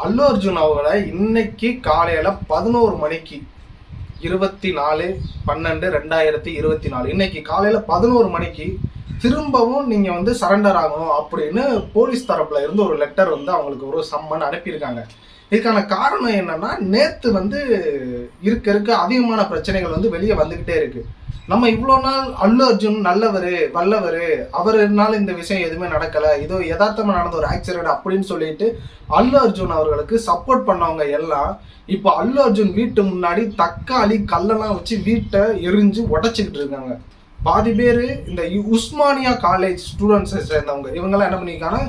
அல்லு அர்ஜுன் அவர்களை இன்னைக்கு காலையில பதினோரு மணிக்கு இருபத்தி நாலு பன்னெண்டு ரெண்டாயிரத்தி இருபத்தி நாலு. இன்னைக்கு காலையில பதினோரு மணிக்கு திரும்பவும் நீங்க வந்து சரண்டர் ஆகணும் அப்படின்னு போலீஸ் தரப்புல இருந்து ஒரு லெட்டர் வந்து அவங்களுக்கு ஒரு சம்மன் அனுப்பியிருக்காங்க. இதுக்கான காரணம் என்னன்னா நேத்து வந்து இருக்க இருக்க அதிகமான பிரச்சனைகள் வந்து வெளியே வந்துகிட்டே இருக்கு. நம்ம இவ்வளோ நாள் அல்லு அர்ஜுன் நல்லவர் வல்லவர் அவருனால இந்த விஷயம் எதுவுமே நடக்கலை. இதோ யதார்த்தமாக நடந்த ஒரு ஆக்சிடென்ட் அப்படின்னு சொல்லிட்டு அல்லு அர்ஜுன் அவர்களுக்கு சப்போர்ட் பண்ணவங்க எல்லாம் இப்போ அல்லு அர்ஜுன் வீட்டு முன்னாடி தக்காளி கல்லெல்லாம் வச்சு வீட்டை எரிஞ்சு உடைச்சிக்கிட்டு இருக்காங்க. பாதி பேர் இந்த உஸ்மானியா காலேஜ் ஸ்டூடெண்ட்ஸை சேர்ந்தவங்க. இவங்கெல்லாம் என்ன பண்ணியிருக்காங்க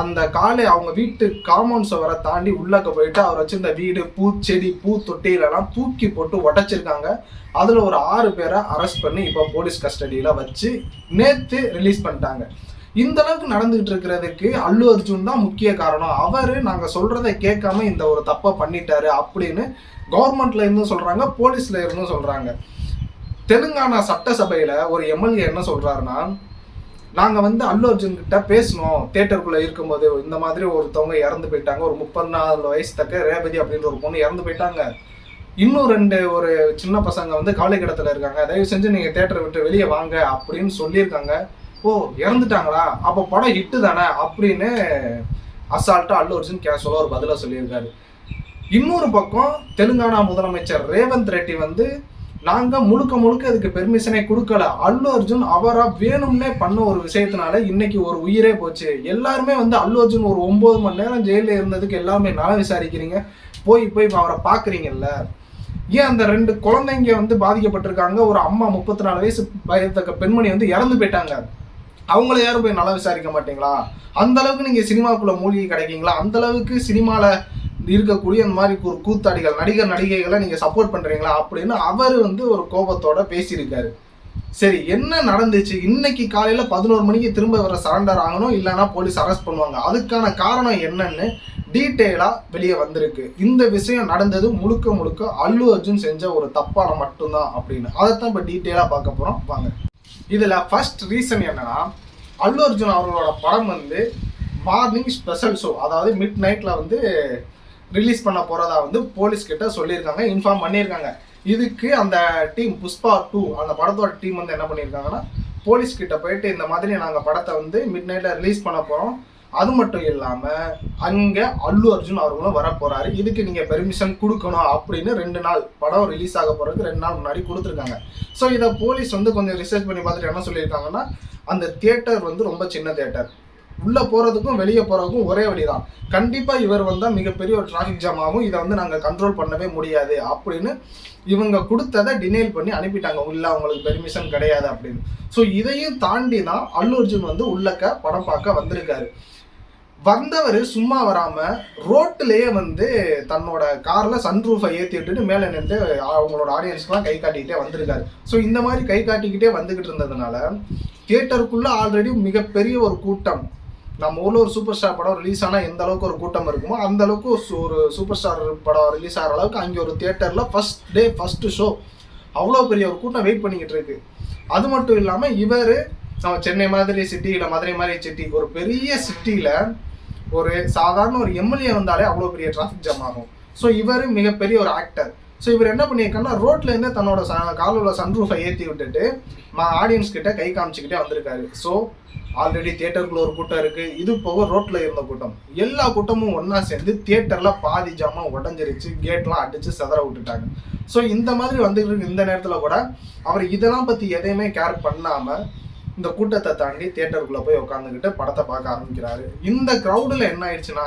அந்த காலை அவங்க வீட்டு காம்பவுண்ட் சுவரை தாண்டி உள்ளக்க போயிட்டு அவர் வச்சிருந்த வீடு பூச்செடி பூ தொட்டியிலலாம் தூக்கி போட்டு உடைச்சிருக்காங்க. அதில் ஒரு ஆறு பேரை அரெஸ்ட் பண்ணி இப்போ போலீஸ் கஸ்டடியில் வச்சு நேற்று ரிலீஸ் பண்ணிட்டாங்க. இந்த அளவுக்கு நடந்துகிட்டு இருக்கிறதுக்கு அல்லு அர்ஜுன் தான் முக்கிய காரணம். அவர் நாங்கள் சொல்றதை கேட்காம இந்த ஒரு தப்பை பண்ணிட்டாரு அப்படின்னு கவர்மெண்ட்ல இருந்தும் சொல்றாங்க போலீஸ்ல இருந்தும் சொல்றாங்க. தெலுங்கானா சட்டசபையில ஒரு எம்எல்ஏ என்ன சொல்றாருன்னா நாங்கள் வந்து அல்லு அர்ஜுன் கிட்ட பேசணும். தேட்டருக்குள்ளே இருக்கும்போது இந்த மாதிரி ஒருத்தவங்க இறந்து போயிட்டாங்க. ஒரு முப்பது நாலு வயசு தக்க ரேபதி அப்படின்ற ஒரு பொண்ணு இறந்து போயிட்டாங்க. இன்னும் ரெண்டு ஒரு சின்ன பசங்க வந்து கவலை கிடத்துல இருக்காங்க. தயவு செஞ்சு நீங்கள் தேட்டரை விட்டு வெளியே வாங்க அப்படின்னு சொல்லியிருக்காங்க. ஓ இறந்துட்டாங்களா? அப்போ படம் ஹிட்டு தானே அப்படின்னு அசால்ட்டாக அல்லு அர்ஜுன் கேஷுவலாக ஒரு பதிலாக சொல்லியிருக்காரு. இன்னொரு பக்கம் தெலுங்கானா முதலமைச்சர் ரேவந்த் ரெட்டி வந்து நாங்க முழுக்க முழுக்க இதுக்கு பெர்மிஷனே கொடுக்கல. அல்லு அர்ஜுன் அவரா வேணும்னே பண்ண ஒரு விஷயத்தினால இன்னைக்கு ஒரு உயிரே போச்சு. எல்லாருமே வந்து அல்லு அர்ஜுன் ஒரு ஒன்பது மணி நேரம் ஜெயில இருந்ததுக்கு எல்லாமே நலம் விசாரிக்கிறீங்க. போய் போய் அவரை பாக்குறீங்கல்ல. ஏன் அந்த ரெண்டு குழந்தைங்க வந்து பாதிக்கப்பட்டிருக்காங்க? ஒரு அம்மா முப்பத்தி நாலு வயசு பயத்தக்க பெண்மணி வந்து இறந்து போயிட்டாங்க. அவங்கள யாரும் போய் நல்லா விசாரிக்க மாட்டீங்களா? அந்த அளவுக்கு நீங்க சினிமாக்குள்ள மூழ்கி கிடைக்கீங்களா? அந்த அளவுக்கு சினிமாவில் இருக்கக்கூடிய இந்த மாதிரி ஒரு கூத்தாடிகள் நடிகர் நடிகைகளை நீங்கள் சப்போர்ட் பண்ணுறீங்களா அப்படின்னு அவர் வந்து ஒரு கோபத்தோட பேசியிருக்காரு. சரி என்ன நடந்துச்சு? இன்னைக்கு காலையில் பதினோரு மணிக்கு திரும்ப வர சரண்டர் ஆகணும் இல்லைன்னா போலீஸ் அரெஸ்ட் பண்ணுவாங்க. அதுக்கான காரணம் என்னன்னு டீட்டெயிலாக வெளியே வந்திருக்கு. இந்த விஷயம் நடந்தது முழுக்க முழுக்க அல்லு அர்ஜுன் செஞ்ச ஒரு தப்பான மட்டும்தான் அப்படின்னு. அதைத்தான் இப்போ டீட்டெயிலாக பார்க்க போகிறோம் வாங்க. இதில் ஃபர்ஸ்ட் ரீசன் என்னன்னா அல்லு அர்ஜுன் அவர்களோட படம் வந்து மார்னிங் ஸ்பெஷல் ஷோ அதாவது மிட் நைட்டில் வந்து ரிலீஸ் பண்ண போறதா வந்து போலீஸ் கிட்ட சொல்லியிருக்காங்க இன்ஃபார்ம் பண்ணியிருக்காங்க. இதுக்கு அந்த டீம் புஷ்பா டூ அந்த படத்தோட டீம் வந்து என்ன பண்ணியிருக்காங்கன்னா போலீஸ் கிட்ட போயிட்டு இந்த மாதிரி நாங்கள் படத்தை வந்து மிட் நைட்ல ரிலீஸ் பண்ண போறோம். அது மட்டும் இல்லாம அங்க அல்லு அர்ஜுன் அவர்களும் வரப்போகிறாரு இதுக்கு நீங்க பெர்மிஷன் கொடுக்கணும் அப்படின்னு ரெண்டு நாள் படம் ரிலீஸ் ஆக போறதுக்கு ரெண்டு நாள் முன்னாடி கொடுத்துருக்காங்க. ஸோ இதை போலீஸ் வந்து கொஞ்சம் ரிசர்ச் பண்ணி பார்த்துட்டு என்ன சொல்லியிருக்காங்கன்னா அந்த தியேட்டர் வந்து ரொம்ப சின்ன தியேட்டர் உள்ள போறதுக்கும் வெளியே போறதுக்கும் ஒரே வழிதான். கண்டிப்பா இவர் வந்தா மிகப்பெரிய ஒரு டிராஃபிக் ஜாம் ஆகும். இதை வந்து நாங்க கண்ட்ரோல் பண்ணவே முடியாது அப்படின்னு இவங்க கொடுத்ததை டினைல் பண்ணி அனுப்பிட்டாங்க. உள்ள அவங்களுக்கு பெர்மிஷன் கிடையாது அப்படின்னு. ஸோ இதையும் தாண்டி தான் அல்லு அர்ஜுன் வந்து உள்ளக்க படம் பார்க்க வந்திருக்காரு. வந்தவர் சும்மா வராம ரோட்டிலேயே வந்து தன்னோட கார்ல சன்ரூஃபை ஏற்றி விட்டுட்டு மேலே நின்று அவங்களோட ஆடியன்ஸ்க்குலாம் கை காட்டிக்கிட்டே வந்திருக்காரு. ஸோ இந்த மாதிரி கை காட்டிக்கிட்டே வந்துகிட்டு இருந்ததுனால தியேட்டருக்குள்ள ஆல்ரெடி மிகப்பெரிய ஒரு கூட்டம். நம்ம ஊரில் ஒரு சூப்பர் ஸ்டார் படம் ரிலீஸ் ஆனால் எந்த அளவுக்கு ஒரு கூட்டம் இருக்குமோ அந்த அளவுக்கு ஒரு ஒரு சூப்பர் ஸ்டார் படம் ரிலீஸ் ஆகிற அளவுக்கு அங்கே ஒரு தியேட்டரில் ஃபஸ்ட் டே ஃபர்ஸ்ட் ஷோ அவ்வளோ பெரிய ஒரு கூட்டம் வெயிட் பண்ணிக்கிட்டு இருக்கு. அது மட்டும் இல்லாமல் இவர் நம்ம சென்னை மாதிரி சிட்டி இல்லை மதுரை மாதிரி சிட்டி ஒரு பெரிய சிட்டியில் ஒரு சாதாரண ஒரு எம்எல்ஏ வந்தாலே அவ்வளோ பெரிய டிராஃபிக் ஜாம் ஆகும். ஸோ இவர் மிகப்பெரிய ஒரு ஆக்டர் ஸோ இவர் என்ன பண்ணியிருக்காருன்னா ரோட்லேருந்து தன்னோட தன்னோட காலில் உள்ள சன்ரூஃபை ஏற்றி விட்டுட்டு ஆடியன்ஸ் கிட்ட கை காமிச்சுக்கிட்டே வந்திருக்காரு. ஸோ ஆல்ரெடி தியேட்டருக்குள்ள ஒரு கூட்டம் இருக்கு. இது போக ரோட்ல இருந்த கூட்டம். எல்லா கூட்டமும் ஒன்னா சேர்ந்து தியேட்டர்ல பாதி ஜாமா உடஞ்சிருச்சு கேட்லாம் அடிச்சு செதற விட்டுட்டாங்க. ஸோ இந்த மாதிரி வந்துட்டு இந்த நேரத்துல கூட அவர் இதெல்லாம் பத்தி எதையுமே கேர் பண்ணாம இந்த கூட்டத்தை தாண்டி தியேட்டருக்குள்ள போய் உட்காந்துக்கிட்டு படத்தை பார்க்க ஆரம்பிக்கிறாரு. இந்த க்ரௌடில் என்ன ஆயிடுச்சுன்னா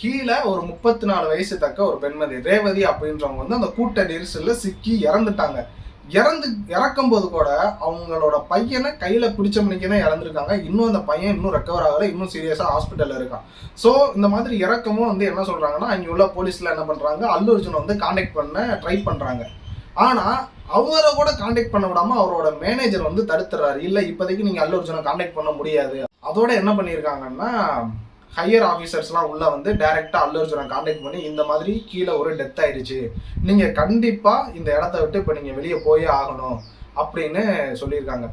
கீழே ஒரு முப்பத்தி நாலு வயசு தக்க ஒரு பெண்மதி ரேவதி அப்படின்றவங்க வந்து அந்த கூட்ட நெரிசலில் சிக்கி இறந்துட்டாங்க. இறந்து இறக்கும் போது கூட அவங்களோட பையனை கையில் பிடிச்ச மணிக்கு தான் இறந்துருக்காங்க. இன்னும் அந்த பையன் இன்னும் ரெக்கவர் ஆகலை இன்னும் சீரியஸாக ஹாஸ்பிட்டலில் இருக்கான். ஸோ இந்த மாதிரி இறக்கமும் வந்து என்ன சொல்கிறாங்கன்னா அங்கே உள்ள போலீஸில் என்ன பண்ணுறாங்க அல்லு அர்ஜுனை வந்து காண்டாக்ட் பண்ண ட்ரை பண்ணுறாங்க ஆனால் அவரை கூட காண்டாக்ட் பண்ண விடாமல் அவரோட மேனேஜர் வந்து தடுத்துறாரு. இல்லை இப்போதைக்கு நீங்கள் அல்லு அர்ஜுனை காண்டாக்ட் பண்ண முடியாது. அதோட என்ன பண்ணியிருக்காங்கன்னா ஹையர் ஆஃபீஸர்ஸ்லாம் உள்ளே வந்து டேரெக்டாக அல்லு அர்ஜுனை காண்டாக்ட் பண்ணி இந்த மாதிரி கீழே ஒரு டெத் ஆயிடுச்சு. நீங்கள் கண்டிப்பாக இந்த இடத்த விட்டு இப்போ நீங்கள் வெளியே போயே ஆகணும் அப்படின்னு சொல்லியிருக்காங்க.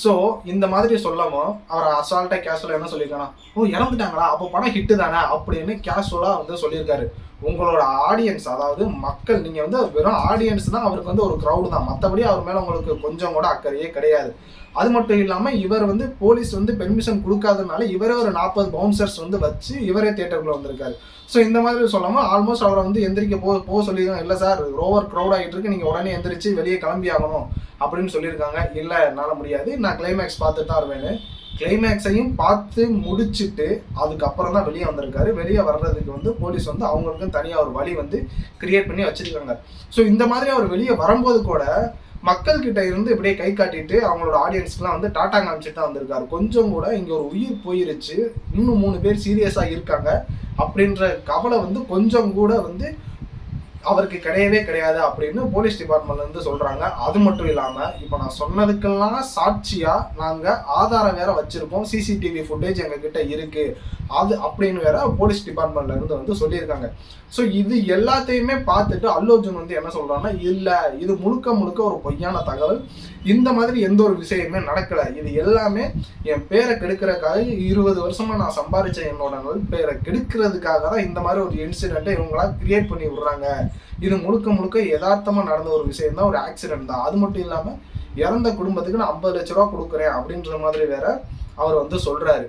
ஸோ இந்த மாதிரி சொல்லவும் அவர் அசால்ட்டாக கேஷுவலாக என்ன சொல்லியிருக்கானா ஓ இறந்துட்டாங்களா? அப்போ படம் ஹிட்டு தானே? அப்படின்னு கேஷுவலாக வந்து சொல்லியிருக்காரு. உங்களோட ஆடியன்ஸ் அதாவது மக்கள் நீங்கள் வந்து வெறும் ஆடியன்ஸ் தான் அவருக்கு வந்து ஒரு க்ரௌடு தான். மற்றபடி அவர் மேலே உங்களுக்கு கொஞ்சம் கூட அக்கறையே கிடையாது. அது மட்டும் இல்லாமல் இவர் வந்து போலீஸ் வந்து பெர்மிஷன் கொடுக்காதனால இவரே ஒரு நாற்பது பவுன்சர்ஸ் வந்து வச்சு இவரே தேட்டருக்குள்ளே வந்திருக்காரு. ஸோ இந்த மாதிரி சொல்லாமல் ஆல்மோஸ்ட் அவரை வந்து எந்திரிக்க போ போக சொல்லியிருக்காங்க. இல்லை சார் ஓவர் க்ரௌட் ஆகிட்டு இருக்கு. நீங்கள் உடனே எந்திரிச்சு வெளியே கிளம்பி ஆகணும். அப்படின்னு சொல்லியிருக்காங்க. இல்லை என்னால் முடியாது. நான் கிளைமேக்ஸ் பார்த்துட்டு தான் வருவேன்னு. கிளைமேக்ஸையும் பார்த்து முடிச்சுட்டு அதுக்கப்புறம் தான் வெளியே வந்திருக்காரு. வெளியே வர்றதுக்கு வந்து போலீஸ் வந்து அவங்களுக்கும் தனியாக ஒரு வழி வந்து கிரியேட் பண்ணி வச்சிருக்காங்க. ஸோ இந்த மாதிரி அவர் வெளியே வரும்போது கூட மக்கள் கிட்ட இருந்து இப்படியே கை காட்டிட்டு அவங்களோட ஆடியன்ஸ்க்குலாம் வந்து டாட்டா காமிச்சிட்டு தான் வந்திருக்காரு. கொஞ்சம் கூட இங்கே ஒரு உயிர் போயிருச்சு. இன்னும் மூணு பேர் சீரியஸாக இருக்காங்க. அப்படின்ற கவலை வந்து கொஞ்சம் கூட வந்து அவருக்கு கிடையவே கிடையாது அப்படின்னு போலீஸ் டிபார்ட்மெண்ட்ல இருந்து சொல்றாங்க. அது மட்டும் இல்லாம இப்ப நான் சொன்னதுக்கெல்லாம் சாட்சியா நாங்க ஆதாரம் வேற வச்சிருக்கோம். சிசிடிவி ஃபுட்டேஜ் எங்க கிட்ட இருக்கு. அது அப்படின்னு வேற போலீஸ் டிபார்ட்மெண்ட்ல இருந்து வந்து சொல்லியிருக்காங்க. ஸோ இது எல்லாத்தையுமே பார்த்துட்டு அல்லு அர்ஜுன் வந்து என்ன சொல்றாங்கன்னா இல்லை இது முழுக்க முழுக்க ஒரு பொய்யான தகவல். இந்த மாதிரி எந்த ஒரு விஷயமே நடக்கல. இது எல்லாமே என் பேரை கெடுக்கிறக்காக இருபது வருஷமா நான் சம்பாதிச்ச என்னோட பேரை கெடுக்கிறதுக்காக தான் இந்த மாதிரி ஒரு இன்சிடென்ட்டை இவங்களா கிரியேட் பண்ணி விடுறாங்க. இது முழுக்க முழுக்க யதார்த்தமாக நடந்த ஒரு விஷயம் தான் ஒரு ஆக்சிடென்ட் தான். அது மட்டும் இல்லாமல் இறந்த குடும்பத்துக்கு நான் ஐம்பது லட்ச ரூபா கொடுக்குறேன் அப்படின்ற மாதிரி வேற அவர் வந்து சொல்றாரு.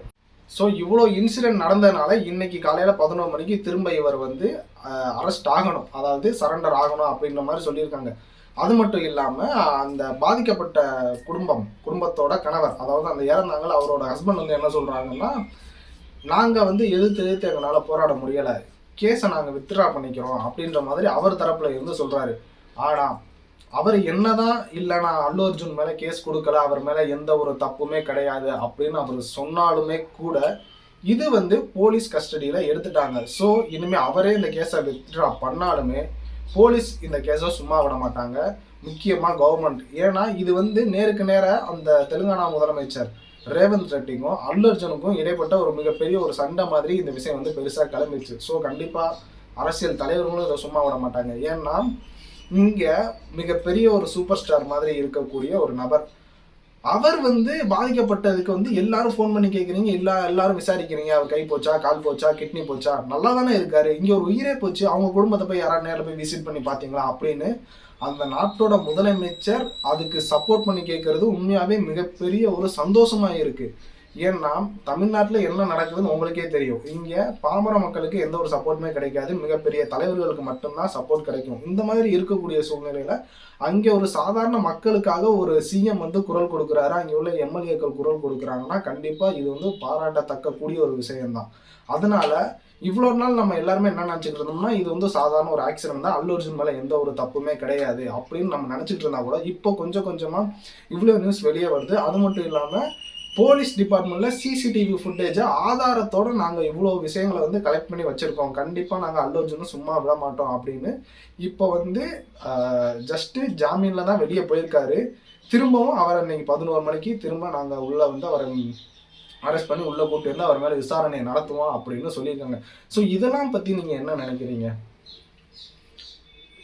ஸோ இவ்வளோ இன்சிடென்ட் நடந்ததுனால இன்னைக்கு காலையில் பதினோரு மணிக்கு திரும்ப இவர் வந்து அரெஸ்ட் ஆகணும். அதாவது சரண்டர் ஆகணும் அப்படின்ற மாதிரி சொல்லியிருக்காங்க. அது மட்டும் இல்லாமல் அந்த பாதிக்கப்பட்ட குடும்பம் குடும்பத்தோட கணவர் அதாவது அந்த இறந்தாங்கள அவரோட ஹஸ்பண்ட் வந்து என்ன சொல்கிறாங்கன்னா நாங்கள் வந்து எதிர்த்து எதிர்த்து எங்களால் போராட முடியலை. கேஸை நாங்கள் வித்ட்ரா பண்ணிக்கிறோம் அப்படின்ற மாதிரி அவர் தரப்பில் இருந்து சொல்கிறாரு ஆனால் அவர் என்னதான் இல்லை நான் அல்லு அர்ஜுன் மேலே கேஸ் கொடுக்கல அவர் மேலே எந்த ஒரு தப்புமே கிடையாது அப்படின்னு அவர் சொன்னாலுமே கூட இது வந்து போலீஸ் கஸ்டடியில் எடுத்துட்டாங்க. ஸோ இனிமேல் அவரே இந்த கேஸை வித்ட்ரா பண்ணாலுமே போலீஸ் இந்த கேஸை சும்மா விட மாட்டாங்க. முக்கியமாக கவர்மெண்ட் ஏன்னா இது வந்து நேருக்கு நேராக அந்த தெலுங்கானா முதலமைச்சர் ரேவந்த் ரெட்டிக்கும் அல்லு அர்ஜுனுக்கும் இடைப்பட்ட ஒரு மிகப்பெரிய ஒரு சண்டை மாதிரி இந்த விஷயம் வந்து பெருசாக கிளம்பிடுச்சு. ஸோ கண்டிப்பாக அரசியல் தலைவர்களும் இதை சும்மா விட மாட்டாங்க. ஏன்னா இங்கே மிகப்பெரிய ஒரு சூப்பர் ஸ்டார் மாதிரி இருக்கக்கூடிய ஒரு நபர் அவர் வந்து பாதிக்கப்பட்டதுக்கு வந்து எல்லாரும் ஃபோன் பண்ணி கேட்குறீங்க எல்லா எல்லாரும் விசாரிக்கிறீங்க. அவர் கை போச்சா கால் போச்சா கிட்னி போச்சா? நல்லா தானே இருக்காரு. இங்கே ஒரு உயிரே போச்சு. அவங்க குடும்பத்தை போய் யாராவது நேரில் போய் விசிட் பண்ணி பார்த்தீங்களா அப்படின்னு அந்த நாட்டோட முதலமைச்சர் அதுக்கு சப்போர்ட் பண்ணி கேட்கறது உண்மையாகவே மிகப்பெரிய ஒரு சந்தோஷமாக இருக்குது ஏன்னா தமிழ்நாட்டில் என்ன நடக்குதுன்னு உங்களுக்கே தெரியும். இங்கே பாமர மக்களுக்கு எந்த ஒரு சப்போர்ட்டுமே கிடைக்காது. மிகப்பெரிய தலைவர்களுக்கு மட்டும்தான் சப்போர்ட் கிடைக்கும். இந்த மாதிரி இருக்கக்கூடிய சூழ்நிலையில் அங்கே ஒரு சாதாரண மக்களுக்காக ஒரு சிஎம் வந்து குரல் கொடுக்குறாரு. அங்கே உள்ள எம்எல்ஏக்கள் குரல் கொடுக்குறாங்கன்னா கண்டிப்பாக இது வந்து பாராட்டத்தக்க கூடிய ஒரு விஷயம்தான் அதனால இவ்வளோ நாள் நம்ம எல்லாருமே என்ன நினச்சிட்டு இருந்தோம்னா இது வந்து சாதாரண ஒரு ஆக்சிடென்ட் தான். அல்லு அர்ஜுன் மேலே எந்த ஒரு தப்புமே கிடையாது அப்படின்னு நம்ம நினச்சிட்டு இருந்தா கூட இப்போ கொஞ்சம் கொஞ்சமாக இவ்வளோ நியூஸ் வெளியே வருது. அது மட்டும் இல்லாமல் போலீஸ் டிபார்ட்மெண்ட்டில் சிசிடிவி ஃபுட்டேஜை ஆதாரத்தோடு நாங்கள் இவ்வளோ விஷயங்களை வந்து கலெக்ட் பண்ணி வச்சுருக்கோம். கண்டிப்பாக நாங்கள் அல்லு சும்மா விட மாட்டோம் அப்படின்னு. இப்போ வந்து ஜஸ்ட்டு ஜாமீனில் தான் வெளியே போயிருக்காரு. திரும்பவும் அவரை இன்னைக்கு பதினோரு மணிக்கு திரும்ப நாங்கள் உள்ளே வந்து அவரை அரெஸ்ட் பண்ணி உள்ளே கூப்பிட்டு வந்து அவர் மேலே விசாரணை நடத்துவோம் அப்படின்னு சொல்லியிருக்காங்க. ஸோ இதெல்லாம் பற்றி நீங்கள் என்ன நினைக்கிறீங்க?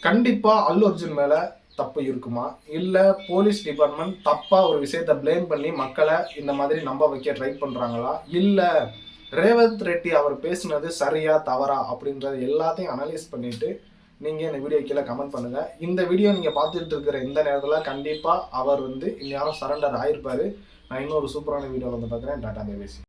கண்டிப்பாக அல்லு அர்ஜுன் மேலே தப்பு இருக்குமா? இல்லை போலீஸ் டிபார்ட்மெண்ட் தப்பாக ஒரு விஷயத்தை பிளேம் பண்ணி மக்களை இந்த மாதிரி நம்ப வைக்க ட்ரை பண்ணுறாங்களா இல்லை ரேவந்த் ரெட்டி அவர் பேசுனது சரியா தவறா அப்படின்றத எல்லாத்தையும் அனலைஸ் பண்ணிவிட்டு நீங்கள் இந்த வீடியோ கீழே கமெண்ட் பண்ணுங்கள் இந்த வீடியோ நீங்கள் பார்த்துட்டு இருக்கிற இந்த நேரத்தில் கண்டிப்பாக அவர் வந்து இந்நேரம் சரண்டர் ஆயிருப்பார். நான் இன்னொரு சூப்பரான வீடியோ வந்து பார்க்குறேன். டாடா தேவேசி.